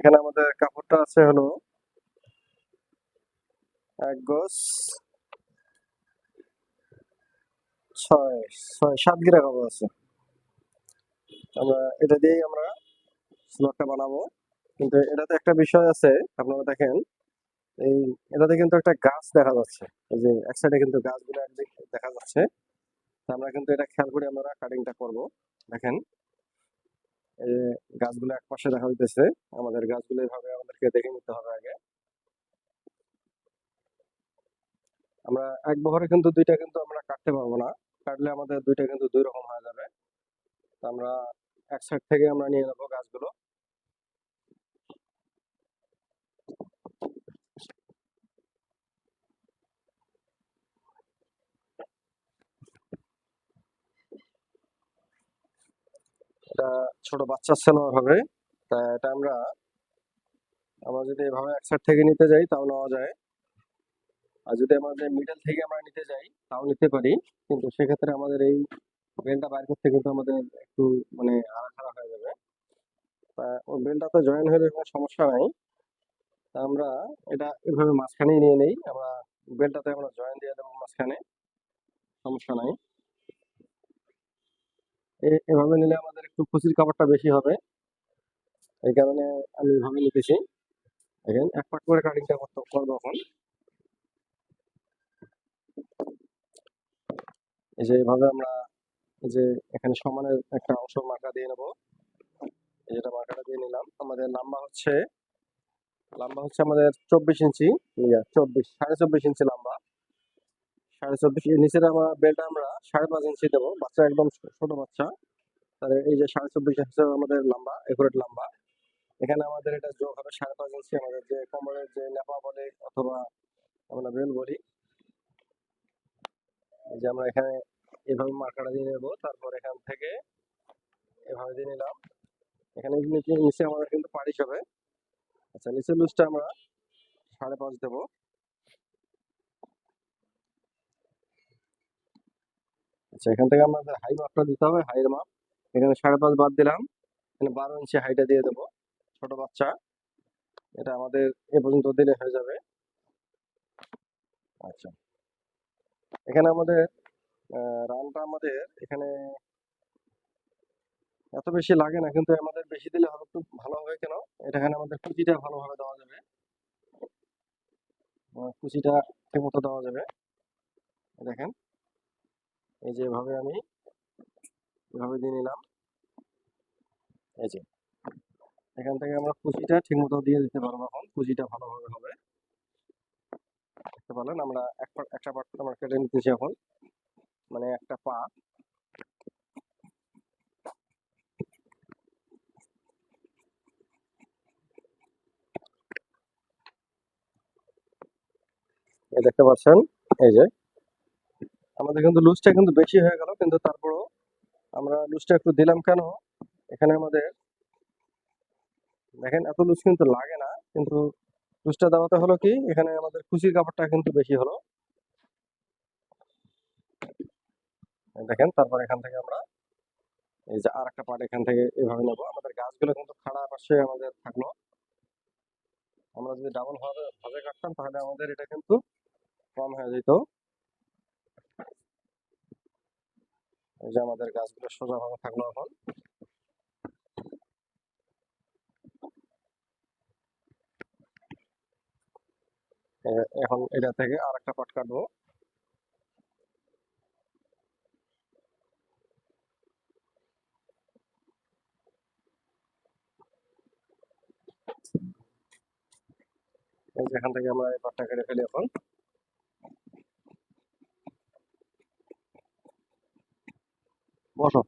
এখানে আমাদের কাপড়টা আছে হলো এক গজ ছয় ছয়, সাত গিরা কাপড় আছে। আমরা এটা দিয়েই আমরা স্লটটা বানাবো। কিন্তু এটাতে একটা বিষয় আছে, আপনারা দেখেন। এই এটাতে কিন্তু একটা গাছ দেখা যাচ্ছে। এই যে এক সাইডে কিন্তু গাছগুলো একদিক দেখা যাচ্ছে। আমরা কিন্তু এটা খেয়াল করে আমরা কাটিংটা করব। দেখেন। গাছগুলো এক পাশে দেখা যাইতেছে আমাদের গাছগুলো এইভাবে আমাদেরকে দেখে নিতে হবে আগে। আমরা এক বহরে কিন্তু দুইটা কিন্তু আমরা কাটতে পারব না। কাটলে আমাদের দুইটা কিন্তু দুই রকম হয়ে যাবে। আমরা এক সাইড থেকে আমরা নিয়ে নেব গাছগুলো এটা ছোট বাচ্চা সেলোয়ার হবে। তা এটা আমরা আমরা যদি এভাবে এক সাইড থেকে নিতে যাই, তাও নেওয়া যায়। আর যদি আমাদের মিডল থেকে আমরা নিতে যাই, তাও নিতে পারি। কিন্তু সেক্ষেত্রে আমাদের এই বেলটা বাইর করতে কিন্তু আমাদের একটু মানে আড়াখাড়া হয়ে যাবে। তা ওই বেলটাতে জয়েন হলে কোনো সমস্যা নাই। তা আমরা এটা এভাবে মাঝখানেই নিয়ে নেই। আমরা বেলটাতে আমরা জয়েন দিয়ে দেবো মাঝখানে। সমস্যা নাই। এভাবে নিলে একটু কুচির কাপড়টা বেশি হবে। এই কারণে আমি এভাবে নিতেছি। দেখেন, এক পাট করে কাটিংটা করতে করব এখন। এই যে এভাবে আমরা এই যে এখানে সমানের একটা অংশ মার্কা দিয়ে নেব। যেটা মার্কাটা দিয়ে নিলাম। আমাদের লম্বা হচ্ছে লম্বা হচ্ছে আমাদের চব্বিশ ইঞ্চি। চব্বিশ সাড়ে চব্বিশ ইঞ্চি লম্বা। সাড়ে চব্বিশ নিচের আমরা বেলটা আমরা সাড়ে পাঁচ ইঞ্চি দেবো। বাচ্চা একদম ছোট বাচ্চা। এই যে সাড়ে চব্বিশ হচ্ছে আমাদের লম্বা একুরেট লম্বা এখানে আমাদের এটা যোগ হবে সাড়ে পাঁচ ইঞ্চি, আমাদের যে কোমরের যে নেপা বলে অথবা আমরা বেল। বলি যে আমরা এখানে এভাবে মার্কাটা দিয়ে নেব, তারপর এখান থেকে এভাবে দিয়ে নিলাম। এখানে নিচে আমাদের কিন্তু পারিশ হবে। আচ্ছা নিচের লুজটা আমরা সাড়ে পাঁচ দেবো। আচ্ছা এখান থেকে আমাদের হাই মাপটা দিতে হবে হাইয়ের মাপ এখানে সাড়ে পাঁচ বাদ দিলাম। এখানে বারো ইঞ্চি হাইটা দিয়ে দেবো। ছোট বাচ্চা। এটা আমাদের এ পর্যন্ত দিলে হয়ে যাবে। আচ্ছা। এখানে আমাদের রানটা আমাদের এখানে এত বেশি লাগে না, কিন্তু আমাদের বেশি দিলে হবে একটু ভালো হবে কেন? এটা এখানে আমাদের কুচিটা ভালোভাবে দেওয়া যাবে। কুচিটা ঠিক মতো দেওয়া যাবে। দেখেন। এই যে এভাবে আমি এভাবে দিয়ে নিলাম। এই যে। এখান থেকে আমরা কুচিটা দিয়ে দিতে পারব এখন। কুচিটা ভালোভাবে হবে। দেখতে পারলেন, আমরা এক একটা আমরা কেটে নিতেছি এখন। মানে একটা পা। দেখতে পাচ্ছেন, এই যে। আমাদের কিন্তু লুজটা কিন্তু বেশি হয়ে গেল, কিন্তু তারপরেও আমরা লুজটা একটু দিলাম কেন? এখানে আমাদের দেখেন, এত লুজ কিন্তু লাগে না, কিন্তু লুজটা দেওয়াতে হলো কি? এখানে আমাদের খুশির কাপড়টা কিন্তু বেশি হলো। দেখেন, তারপর এখান থেকে আমরা এই যে আর একটা পার্ট এখান থেকে এভাবে নেব। আমাদের গাছগুলো কিন্তু খাড়া পাশে আমাদের থাকল। আমরা যদি ডাবল ভাবে ভাবে কাটতাম, তাহলে আমাদের এটা কিন্তু কম হয়ে যেত। যে আমাদের গাছগুলো সোজা ভাবে থাকল এখন। এখন এটা থেকে আর একটা পাট কাটবো। এই যে এখান থেকে আমরা এই পাটটা কেটে ফেলি এখন। можу